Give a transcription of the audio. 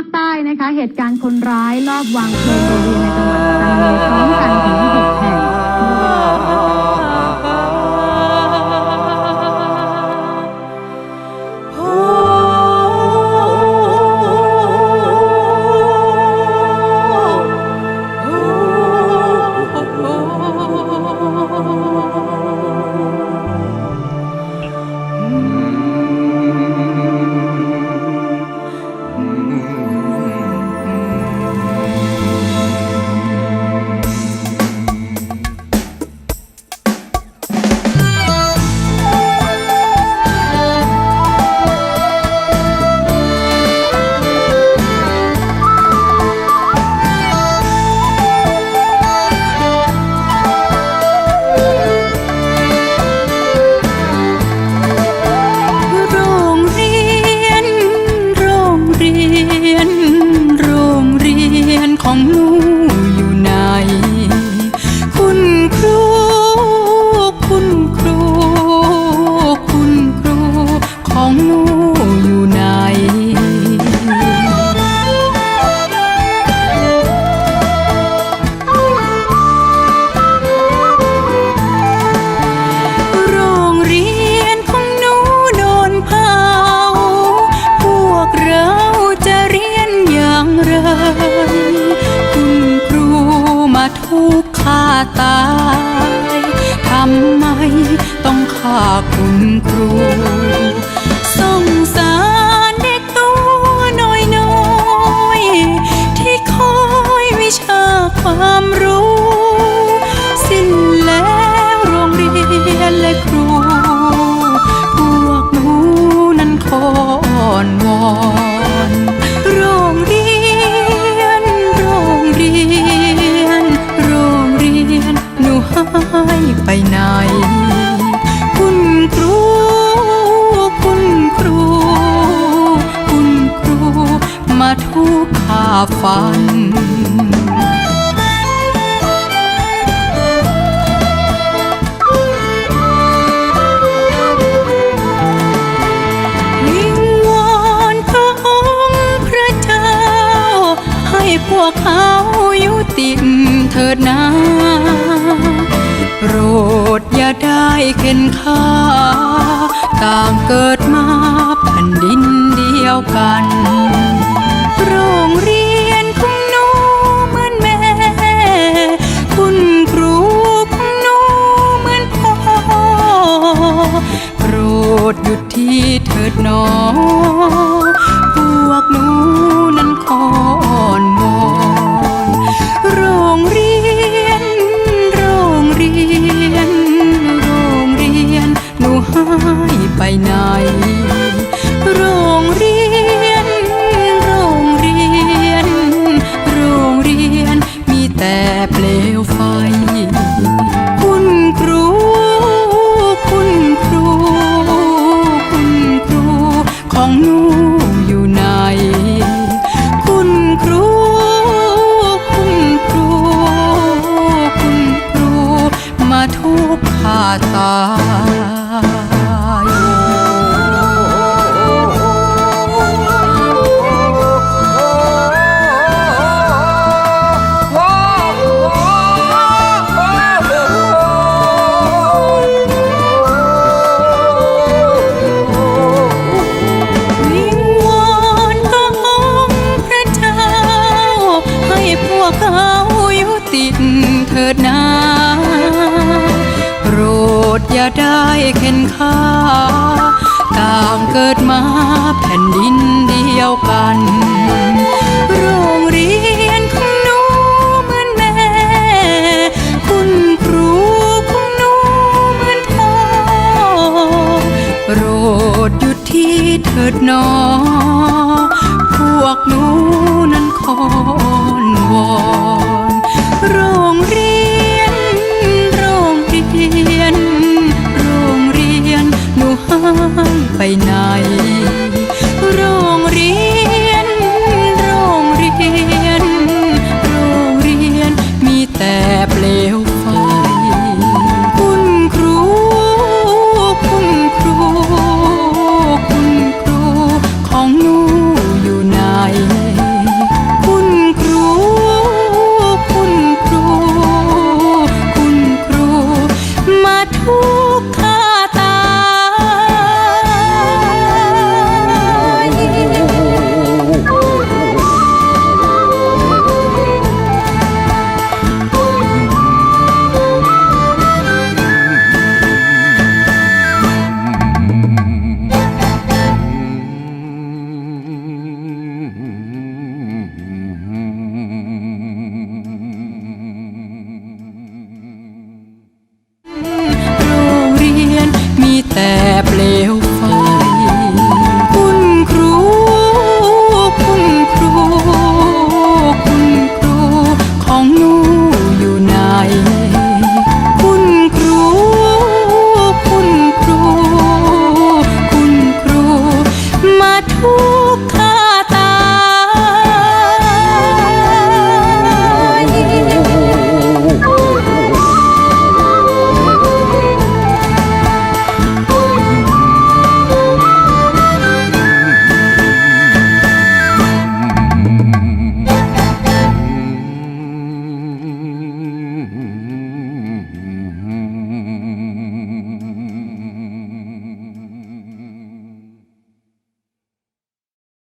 าคใต้นะคะ เหตุการณ์คนร้ายลอบวางเพลิงโรงเรียนในจังหวัดปัตตานีพร้อมกันถึง6แห่ง ต้องฆ่าคุณครู ทุกข์ขาฟัน วิงวอนพระองค์พระเจ้า ให้พวกเขายุติเถิดนาโปรดอย่าได้เข็นฆ่าต่างเกิดมาแผ่นดินเดียวกัน งเรียนของหนูเหมือนแม่ คุณครูของหนูเหมือนพ่อ โปรดหยุดที่เถิดหนอ พวกหนูนั้นขออ่อนวอนโรงเรียน โรงเรียน โรงเรียน หนูหายไปไหน ได้เข็นข้าต่างเกิดมาแผ่นดินเดียวกัน โรงเรียนของหนูเหมือนแม่ คุณครูของหนูเหมือนพ่อโปรดหยุดที่เถิดนอ พวกหนูนั้นขอนวอน ไปไหน